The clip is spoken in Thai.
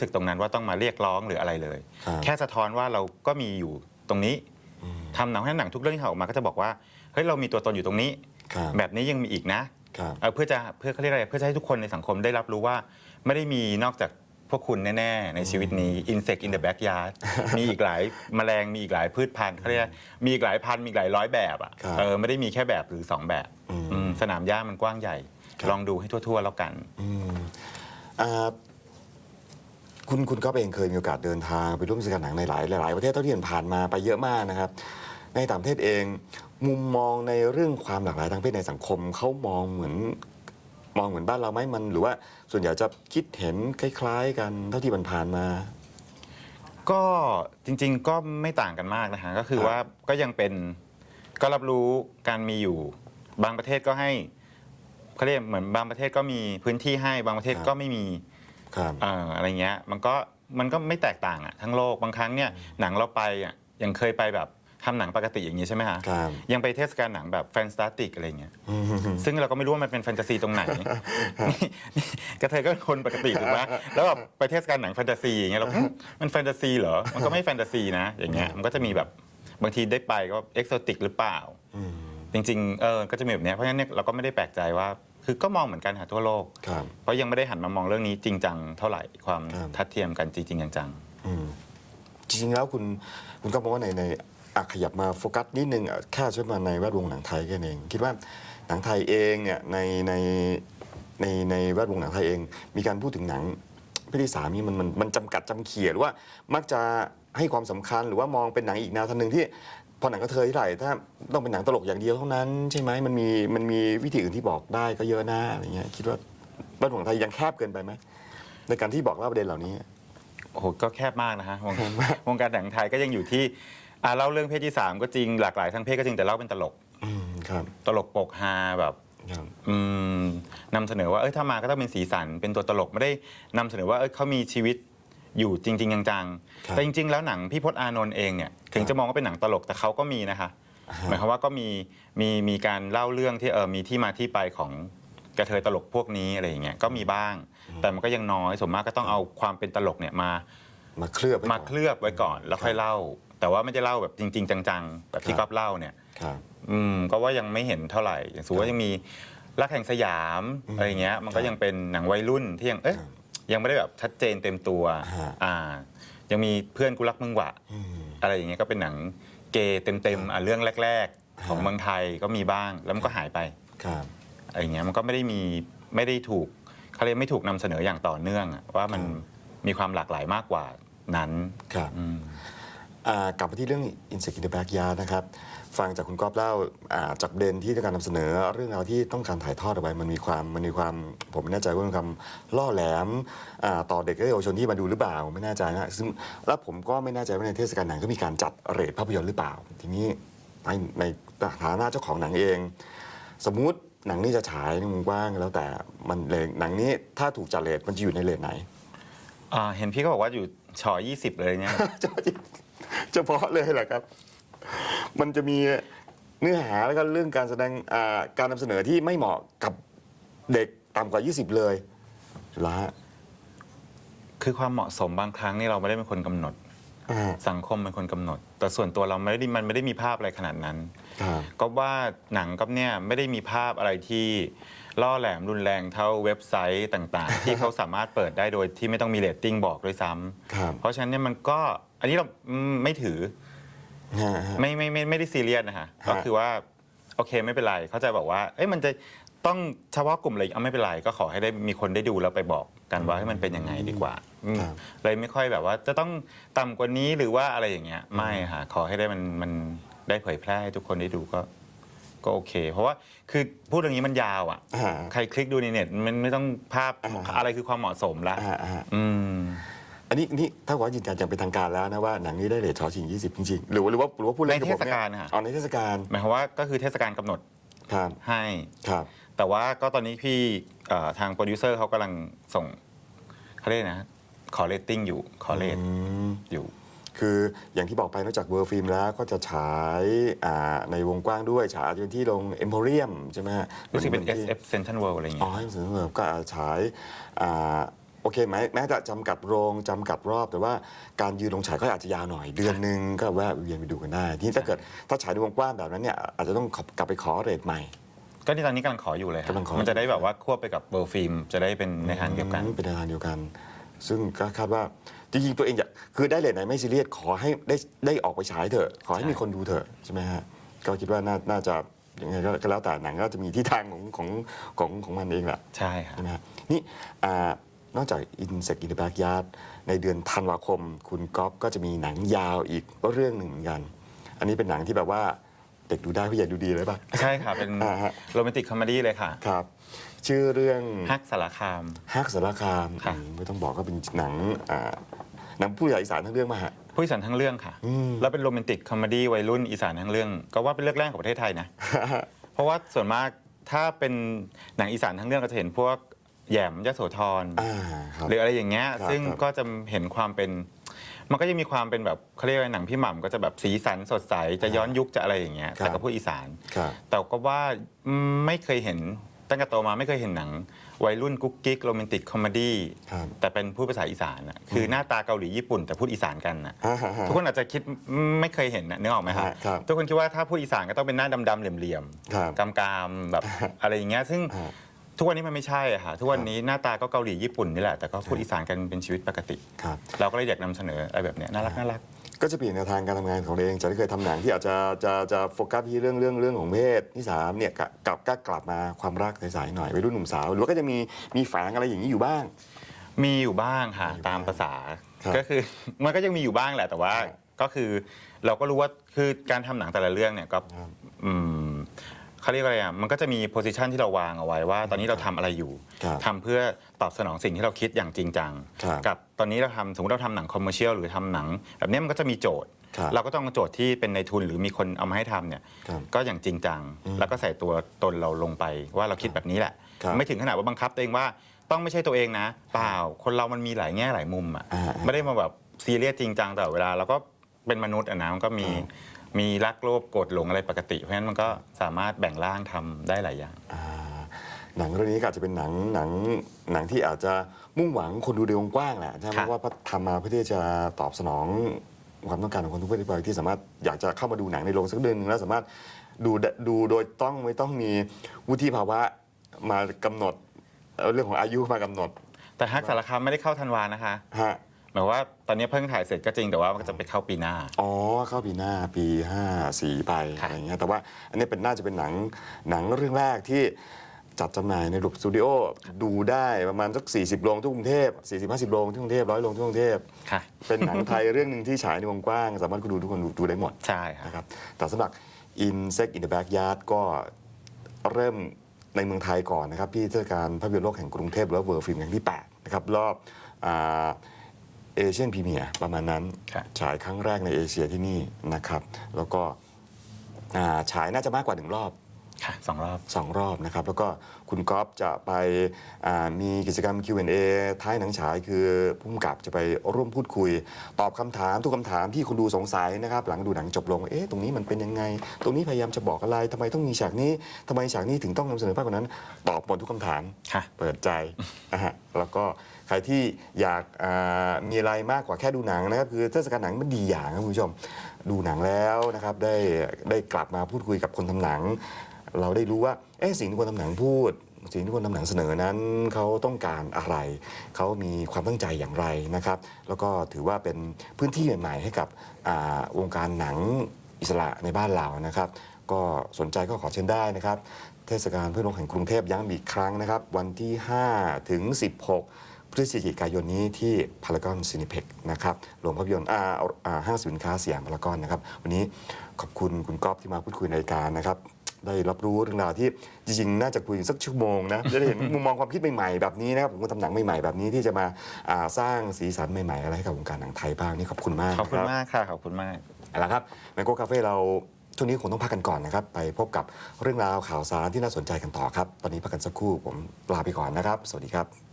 สึกตรงนั้นว่าต้องมาเรียกร้องหรืออะไรเลยครับแค่สะท้อนว่าเราก็มีอยู่ตรงนี้อืมทำหนังให้หนังทุกเรื่องที่ทำออกมาก็จะบอกว่าเฮ้ยเรามีตัวตนอยู่ตรงนี้ครับแบบนี้ยังมีอีกนะครับเอ่อเพื่อจะเพื่อเขาเรียกอะไรเพื่อจะให้ทุกคนในสังคมได้รับรู้ว่า ไม่ได้มีนอกจากพวกคุณแน่ ๆ ในชีวิตนี้ insect in the backyard มีอีกหลายแมลงมีอีกหลายพืชพันธุ์เขาเรียกว่ามีอีกหลายพันธุ์มีอีกหลายร้อยแบบอะครับเออไม่ได้มีแค่แบบหรือสองแบบอืมอืมสนามหญ้ามันกว้างใหญ่ครับลองดูให้ทั่ว ๆ แล้วกันอืมอ่า คุณคุณก็เองเคยมีโอกาสเดินทางไปร่วมกิจกรรมหนังในหลายหลายประเทศเท่าที่ผ่านมาไปเยอะมากนะครับ ในต่างประเทศเอง มุมมองในเรื่องความหลากหลายทางเพศในสังคมเขามองเหมือนมองเหมือนบ้านเราไหมมัน หรือว่าส่วนใหญ่จะคิดเห็นคล้าย ๆ กันเท่าที่มันผ่านมา ก็จริง ๆ ก็ไม่ต่างกันมากนะฮะก็คือครับว่าก็ยังเป็นก็รับรู้การมีอยู่บางประเทศก็ให้เขาเรียกเหมือนบางประเทศก็มีพื้นที่ให้บางประเทศก็ไม่มี ครับเอ่ออะไรเงี้ยมันก็มันก็ไม่แตกต่างอะทั้งโลกบางครั้งเนี่ยหนังเราไปอะยังเคยไปแบบทำหนังปกติอย่างนี้ใช่ไหมฮะครับ ยังไปเทศกาลหนังแบบแฟนตาติกอะไรเงี้ยอืมซึ่งเราก็ไม่รู้ว่ามันเป็นแฟนตาซีตรงไหนนี่นี่กระเทยก็เป็นคนปกติถูกไหมแล้วแบบไปเทศกาลหนังแฟนตาซีอย่างเงี้ยเราหึมันแฟนตาซีเหรอ มันก็ไม่แฟนตาซีนะ อย่างเงี้ย มันก็จะมีแบบบางทีได้ไปก็เอ็กโซติกหรือเปล่าอืมจริงๆ เออ ก็จะมีแบบเนี้ยเพราะฉะนั้นเนี่ยเราก็ไม่ได้แปลกใจว่า คือก็มองเหมือนกันค่ะทั่วโลก ครับ เพราะยังไม่ได้หันมามองเรื่องนี้จริงจังเท่าไหร่ความครับ ทัดเทียมกันจริงๆจังอืมจริงๆแล้วคุณคุณก็บอกว่าในในอะขยับมาโฟกัสนิดนึงอะแค่ช่วยมาในแวดวงหนังไทยแค่นั้นเอง คิดว่าหนังไทยเองเนี่ยในในในในแวดวงหนังไทยเอง มีการพูดถึงหนังเพศที่สามนี่มันมันมันจำกัดจำเขียหรือว่ามักจะให้ความสำคัญหรือว่ามองเป็นหนังอีกแนวทางหนึ่งที่ พอหนังกระเทยที่ไหร่ถ้าต้องเป็นหนังตลกอย่างเดียวเท่านั้น ใช่ไหมมันมีมันมีวิธีอื่นที่บอกได้ก็เยอะนะอะไรเงี้ยคิดว่าแวดวงหนังไทยยังแคบเกินไปไหมในการที่บอกเล่าประเด็นเหล่านี้ๆโอ้โหก็แคบมากนะฮะวงวงการหนังไทยก็ยังอยู่ที่อ่าเล่าเรื่องเพศที่สามก็จริงหลากหลายทางเพศก็จริงแต่เล่าเป็นตลกอืมครับตลกปกฮาแบบครับ อืมนำเสนอว่าเอ้ยถ้ามาก็ต้องเป็นสีสันเป็นตัวตลกไม่ได้นำเสนอว่าเอ้ยเขามีชีวิต อยู่จริง ๆ จังครับๆแต่จริง ๆ แล้วหนังพี่พจน์อานนท์เองเนี่ยถึงจะมองว่าเป็นหนังตลกแต่เขาก็มีนะคะอ่าหมายความว่าก็มีมีมีการเล่าเรื่องที่เออมีที่มาที่ไปของกระเทยตลกพวกนี้อะไรอย่างเงี้ยก็มีบ้าง แต่มันก็ยังน้อยส่วนมากก็ต้องเอาความเป็นตลกเนี่ยมามาเคลือบไว้ก่มาอนเคลือบไว้ก่อนแล้วค่อยเล่า แต่ว่าไม่ได้เล่าแบบจริง ๆ จังๆแบบที่ครับก๊อฟเล่าเนี่ย ครับ อืมก็ว่ายังไม่เห็นเท่าไหร่อย่างสมมติว่ายังมีรักแห่งสยามอืมอะไรเงี้ย มันก็ครับยังเป็นหนังวัยรุ่นที่ยังเอ๊ะครับ ยังไม่ได้แบบชัดเจนเต็มตัวฮะอ่ายังมีเพื่อนกูรักมึงหวะอืมอะไรอย่างเงี้ยก็เป็นหนังเกย์เต็มๆอะเรื่องแรก ๆ ของฮะเมืองไทยก็มีบ้าง แล้วมันก็หายไปครับอะไรอย่างเงี้ยมันก็ไม่ได้มีไม่ได้ถูกเขาเรียกไม่ถูกนำเสนออย่างต่อเนื่องอะว่ามันมีความหลากหลายมากกว่านั้นครับอืมอ่า กลับมาที่เรื่อง Insect in the Backyard นะครับ ฟังจากคุณก๊อฟเล่าอ่าจากประเด็นที่ต้องการนำเสนอ เรื่องราวที่ต้องการถ่ายทอดออกไปมันมีความมันมีความผมไม่แน่ใจว่ามันมีความล่อแหลมอ่าต่อเด็กและเยาวชนที่มาดูหรือเปล่าไม่แน่ใจนะซึ่งแล้วผมก็ไม่แน่ใจว่าในเทศกาลหนังก็มีการจัดเรทภาพยนตร์หรือเปล่า ทีนี้ในในฐานะเจ้าของหนังเอง สมมุติหนังนี้จะฉายในมุมกว้างแล้วแต่มันเลทหนังนี้ถ้าถูกจัดเรทมันจะอยู่ในเรทไหนอ่าเห็นพี่ก็บอกว่าอยู่ชอ20เลยเนี่ย เฉพาะเลยเหรอครับ มันจะมีเนื้อหาแล้วก็เรื่องการแสดงอ่าการนำเสนอที่ไม่เหมาะกับเด็กต่ำกว่า 20 เลยละฮะคือความเหมาะสมบางครั้งนี่เราไม่ได้เป็นคนกำหนด สังคมเป็นคนกำหนด แต่ส่วนตัวเราไม่ได้มันไม่ได้มีภาพอะไรขนาดนั้นครับก็ว่าหนังก็เนี่ยไม่ได้มีภาพอะไรที่ล่อแหลมรุนแรงเท่าเว็บไซต์ต่างๆ ที่เขาสามารถเปิดได้โดยที่ไม่ต้องมีเรตติ้งบอกด้วยซ้ำครับเพราะฉะนั้นเนี่ยมันก็อันนี้เราอืมไม่ถือฮะฮะไม่ไม่ไม่ไม่ได้ซีเรียสนะฮะก็คือว่าโอเคไม่เป็นไร เขาใจะบอกว่า เอ้ยมันจะ ต้องเฉพาะกลุ่มอะไรเอาไม่เป็นไรก็ขอให้ได้มีคนได้ดูแล้วไปบอกกันว่าให้มันเป็นยังไงดีกว่าอืมครับ เลยไม่ค่อยแบบว่าจะต้องต่ำกว่านี้หรือว่าอะไรอย่างเงี้ยไม่ค่ะขอให้ได้มันมันได้เผยแพร่ให้ทุกคนได้ดูก็ก็โอเค เพราะว่าคือพูดอย่างนี้มันยาวอะ อ่า ใครคลิกดูในเน็ตมันไม่ต้องภาพอ่า อะไรคือความเหมาะสมละอ่าอ่าอืม อันนี้นี่ถ้าว่ายืนยันอย่างเป็นทางการแล้วนะว่าหนังนี้ได้เรทชอชิง 20 จริงๆ หรือว่าหรือว่าหรือว่าพูดเล่นกับผมในเทศเนี่ยกาลนะฮะอ๋อในเทศกาลหมายความว่าก็คือเทศกาลกำหนดครับให้ ครับ แต่ว่าก็ตอนนี้พี่เอ่อทางโปรดิวเซอร์เขากำลังส่งเขาเรียกนะขอเรตติ้งอยู่ขอเรตอืม อยู่ คืออย่างที่บอกไปนอกจากเวอร์ฟิล์มแล้วก็จะฉายอ่าในวงกว้างด้วย ฉายอาจจะเป็นที่โรงเอ็มโพเรียมใช่ไหมฮะรู้สึกเป็นที่ SF Central World อะไรอย่างอ๋อเงี้ย ให้สื่อเสมอก็ฉายอ่าโอเคแม้แม้จะจำกัดโรงจำกัดรอบ แต่ว่าการยืนลงฉายก็อาจจะยาวหน่อย เดือนหนึ่งก็แวะเวียนไปดูกันได้ ที่ถ้าเกิดถ้าฉายในวงกว้างแบบนั้นเนี่ยอาจจะต้องกลับไปขอเรทใหม่ ก็ที่ตอนนี้กำลังขออยู่เลยครับกำลังขอ มันจะได้แบบว่าควบไปกับเบอร์ฟิล์มจะได้เป็นในทางเดียวกัน อืมเป็นในทางเดียวกัน ซึ่งก็คาดว่าจริงๆตัวเองอยากคือได้เลทไหนไม่ซีเรียสขอให้ได้ได้ออกไปฉายเถอะ ขอให้ใช่ มีคนดูเถอะใช่ไหมฮะก็คิดว่าน่าน่าจะยังไงก็ก็แล้วแต่หนังก็จะมีที่ทางของของของของมันเองแหละ ใช่ครับ ใช่ไหมฮะนี่อ่านอกจาก Insect in the Backyard ในเดือนธันวาคม คุณก๊อฟก็จะมีหนังยาวอีกเรื่องหนึ่งเหมือนกัน อันนี้เป็นหนังที่แบบว่า เด็กดูได้ผู้ใหญ่ดูดีเลยป่ะ ใช่ค่ะ เป็นอ่าฮะ โรแมนติกคอมเมดี้เลยค่ะ ครับ ชื่อเรื่องฮักสารคาม ฮักสารคามค่ะ อืมไม่ต้องบอกก็เป็นหนังอ่าหนังผู้ใหญ่อีสานทั้งเรื่องมาฮะ ผู้อีสานทั้งเรื่องค่ะ อืม แล้วเป็นโรแมนติกคอมเมดี้วัยรุ่นอีสานทั้งเรื่อง ก็ว่าเป็นเรื่องแรกของประเทศไทยนะ เพราะว่าส่วนมากถ้าเป็นหนังอีสานทั้งเรื่องก็จะเห็นพวกแหยมยโสธร อ่าครับ หรืออะไรอย่างเงี้ย ครับซึ่งครับ ก็จะเห็นความเป็น มันก็ยังมีความเป็นแบบเขาเรียกว่าหนังพี่หม่ำก็จะแบบสีสันสดใสจะย้อนยุคจะอะไรอย่างเงี้ยครับแต่ก็พูดอีสาน ครับแต่ก็ว่าอืมไม่เคยเห็นตั้งแต่โตมาไม่เคยเห็นหนัง วัยรุ่นกุ๊กกิ๊กโรแมนติกคอมเมดี้ครับแต่เป็นพูดภาษาอีสานอะคือหน้าตาเกาหลีญี่ปุ่นแต่พูดอีสานกันนะอ่าฮะฮะทุกคนอาจจะคิดไม่เคยเห็นนะนึกออกไหมครับครับ ทุกคนคิดว่าถ้าพูดอีสานก็ต้องเป็นหน้าดำๆเหลี่ยมครับ ๆกำกามๆแบบอะไรอย่างเงี้ยซึ่งฮะ ทุกวันนี้มันไม่ใช่อะค่ะทุกวันนี้หน้าตาก็เกาหลีญี่ปุ่นนี่แหละแต่ก็พูดอีสานกันเป็นชีวิตปกติ ครับ เราก็เลยอยากนำเสนออะไรแบบเนี้ยน่ารักน่ารัก ก็จะเปลี่ยนแนวทางการทำงานของตัวเองจากที่เคยทำหนังที่อาจจะจะจะโฟกัสที่เรื่องเรื่องเรื่องของเพศที่สามเนี่ยกะกลับก็กลับมาความรักใสๆหน่อยไปรุ่นหนุ่มสาว หรือว่าก็จะมีมีแฝงอะไรอย่างนี้อยู่บ้าง มีอยู่บ้างค่ะมีอยู่บ้างตามภาษาครับก็คือ มันก็ยังมีอยู่บ้างแหละแต่ว่า ครับก็คือเราก็รู้ว่าคือการทำหนังแต่ละเรื่องเนี่ยก็ครับ อืม เขาเรียกอะไรอะมันก็จะมีโพสิชันที่เราวางเอาไว้ว่า ตอนนี้เราทำอะไรอยู่ครับทำเพื่อตอบสนองสิ่งที่เราคิดอย่างจริงจัง ครับ กับตอนนี้เราทำสมมติเราทำหนังคอมเมอร์เชียลหรือทำหนัง แบบนี้มันก็จะมีโจทย์ ครับ เราก็ต้องเอาโจทย์ที่เป็นในทุนหรือมีคนเอามาให้ทำเนี่ยครับก็อย่างจริงจังอืมแล้วก็ใส่ตัวตนเราลงไปว่าเราคิดแบบนี้แหละ ครับไม่ถึงขนาดว่าบังคับตัวเองว่าต้องไม่ใช่ตัวเองนะ เปล่าคนเรามันมีหลายแง่หลายมุมอะอ่าไม่ได้มาแบบซีเรียสจริงจังตลอดเวลาเราก็เป็นมนุษย์อะนะมันก็มีอ่ มีรักโลภโกรธหลงอะไรปกติ เพราะฉะนั้นมันก็สามารถแบ่งร่างทำได้หลายอย่างอ่าหนังเรื่องนี้ก็อาจจะเป็นหนังหนังหนังที่อาจจะมุ่งหวังคนดูในวงกว้างแหละใช่ไหมครับเพราะว่าทำมาเพื่อที่จะตอบสนองความต้องการของคนทุกเพศทุกวัยที่สามารถอยากจะเข้ามาดูหนังในโรงสักเดือนหนึงแล้วสามารถดูได้ดูโดยต้องไม่ต้องมีวุฒิภาวะมากำหนดเอ่อเรื่องของอายุมากำหนด แต่ฮักสารคามไม่ได้เข้าธันวานะคะฮะห มายว่าตอนนี้เพิ่งถ่ายเสร็จก็จริงแต่ว่ามันก็จะไปเข้าปีหน้า อ๋อเข้าปีหน้าปี54ไปค่ะอะไรเงี้ยแต่ว่าอันนี้เป็นน่าจะเป็นหนังหนังเรื่องแรกที่จัดจำหน่ายในรูปสตูดิโอดูได้ประมาณสัก 40 โรงที่กรุงเทพ40 50 โรงที่กรุงเทพร้อยโรงที่กรุงเทพค่ะ เป็นหนังไทยเรื่องหนึ่งที่ฉายในวงกว้าง สามารถคุณดูทุกคนดูดูได้หมดใช่ค่ะนะครับแต่สำหรับ Insect in the Backyard ก็เริ่มในเมืองไทยก่อนนะครับที่เทศกาลภาพยนตร์โลกแห่งกรุงเทพหรือว่าเวิร์ฟิล์มแห่งที่ 8 นะครับ รอบ เอเชียนพรีเมียร์ประมาณนั้น ครับ ฉายครั้งแรกในเอเชียที่นี่นะครับ แล้วก็อ่าฉายน่าจะมากกว่าหนึ่งรอบค่ะ สองรอบ สองรอบนะครับ แล้วก็คุณก๊อฟจะไปอ่ามีกิจกรรม Q&A ท้ายหนังฉายคือผู้กำกับจะไปร่วมพูดคุย ตอบคำถามทุกคำถามที่คุณดูสงสัยนะครับ หลังดูหนังจบลง เอ๊ะตรงนี้มันเป็นยังไง ตรงนี้พยายามจะบอกอะไรทำไมต้องมีฉากนี้ทำไมฉากนี้ถึงต้องนำเสนอมากกว่านั้น ตอบหมดทุกคำถาม ค่ะ เปิดใจนะฮะแล้วก็ใครที่อยากอ่ามีอะไรมากกว่าแค่ดูหนังนะครับ คือเทศกาลหนังมันดีอย่างครับคุณผู้ชม ดูหนังแล้วนะครับ ได้ได้กลับมาพูดคุยกับคนทำหนัง เราได้รู้ว่าเอ๊ะสิ่งที่คนทำหนังพูด สิ่งที่คนทำหนังเสนอนั้นเขาต้องการอะไร เขามีความตั้งใจอย่างไรนะครับ แล้วก็ถือว่าเป็นพื้นที่ใหม่ๆให้กับอ่าวงการหนังอิสระในบ้านเรานะครับ ก็สนใจก็ขอเชิญได้นะครับ เทศกาลเพื่อนโลกแห่งกรุงเทพย้ำอีกครั้งนะครับ วันที่ 5 ถึง 16 พฤศจิกายนนี้ที่พารากอนซินิเพ็กนะครับโรงภาพยนตร์อ่าอ่าห้างสินค้าสยามพารากอนนะครับ วันนี้ขอบคุณคุณก๊อฟที่มาพูดคุยในรายการนะครับ ได้รับรู้เรื่องราวที่จริงๆ น่าจะคุยสักชั่วโมงนะจะได้เห็นมุมมองความคิดใหม่ๆแบบนี้นะครับผมก็ทำหนังใหม่ๆแบบนี้ที่จะมาอ่าสร้างสีสันใหม่ๆอะไรให้กับวงการหนังไทยบ้างนี่ขอบคุณมากขอบคุณนะรัมากค่ะขอบคุณมาก เอาละครับแมงโก้คาเฟ่เราช่วงนี้คงต้องพักกันก่อนนะครับ ไปพบกับเรื่องราวข่าวสารที่น่าสนใจกันต่อครับ ตอนนี้พักกันสักครู่ผมลาไปก่อนนะครับ สวัสดีครับ